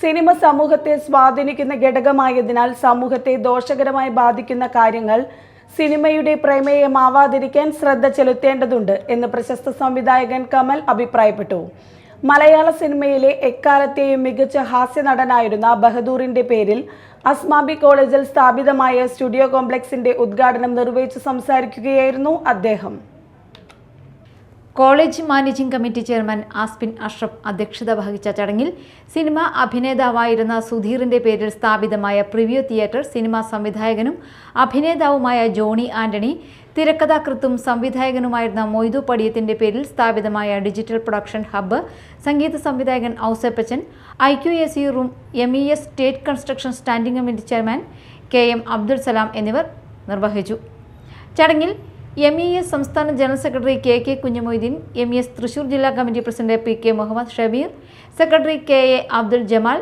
Cinema സമൂഹത്തെ സ്വാധീനിക്കുന്ന ഘടകമായതിനാൽ സമൂഹത്തെ ദോഷകരമായി ബാധിക്കുന്ന കാര്യങ്ങൾ സിനിമയുടെ പ്രമേയമാവാതിരിക്കാൻ ശ്രദ്ധ ചെലുത്തേണ്ടതുണ്ട് എന്ന് പ്രശസ്ത സംവിധായകൻ കമൽ അഭിപ്രായപ്പെട്ടു. മലയാള സിനിമയിലെ എക്കാലത്തെയും മികച്ച ഹാസ്യ നടനായിരുന്ന ബഹദൂറിന്റെ പേരിൽ അസ്മാബി കോളേജിൽ സ്ഥാപിതമായ സ്റ്റുഡിയോ കോംപ്ലക്സിന്റെ ഉദ്ഘാടനം നിർവഹിച്ചു സംസാരിക്കുകയായിരുന്നു അദ്ദേഹം. College managing committee chairman Aspin Ashraf അധ്യക്ഷത വഹിച്ച ചടങ്ങിൽ സിനിമ അഭിനേതാവായിരുന്ന സുധീറിന്റെ പേരിൽ സ്ഥാപിതമായ പ്രിവ്യൂ തിയേറ്റർ സിനിമാ സംവിധായകനും അഭിനേതാവുമായ ജോണി ആന്റണി തിരക്കഥാകൃത്തും സംവിധായകനുമായിരുന്ന മൊയ്തു പടിയത്തിന്റെ പേരിൽ സ്ഥാപിതമായ ഡിജിറ്റൽ പ്രൊഡക്ഷൻ ഹബ്ബ് സംഗീത സംവിധായകൻ Ouseppachan I Q S U room M E S state construction standing committee chairman K M Abdul Salam എന്നിവർ നിർവഹിച്ചു. ചടങ്ങിൽ എം ഇ എസ് സംസ്ഥാന general secretary K K Kunhimoideen M E S Thrissur ജില്ലാ committee president P K Muhammad Shabeer secretary K A Abdul Jamal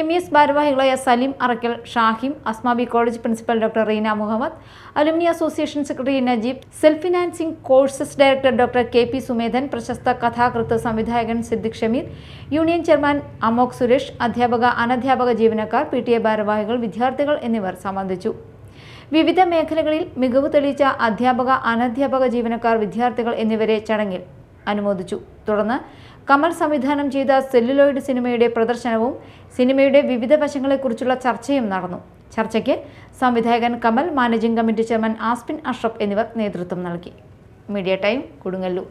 M E S ഭാരവാഹികളായ Saleem Arakkal Shahim Asmabi college principal doctor Reena Muhammad alumni association secretary Najeeb self financing courses director doctor K P Sumedhan പ്രശസ്ത കഥാകൃത്ത് സംവിധായകൻ Siddique Shameer union chairman അമോക് Suresh അധ്യാപക അനധ്യാപക ജീവനക്കാർ P T A ഭാരവാഹികൾ വിദ്യാർത്ഥികൾ എന്നിവർ സംബന്ധിച്ചു. വിവിധ മേഖലകളിൽ മികവ് തെളിയിച്ച അധ്യാപക അനധ്യാപക ജീവനക്കാർ വിദ്യാർത്ഥികൾ എന്നിവരെ ചടങ്ങിൽ അനുമോദിച്ചു. തുടർന്ന് കമൽ സംവിധാനം ചെയ്ത സെല്ലുലോയിഡ് സിനിമയുടെ പ്രദർശനവും സിനിമയുടെ വിവിധ വശങ്ങളെക്കുറിച്ചുള്ള ചർച്ചയും നടന്നു. ചർച്ചയ്ക്ക് സംവിധായകൻ Kamal managing committee chairman Aspin Ashraf എന്നിവർ നേതൃത്വം നൽകി. Media time Kodungallur.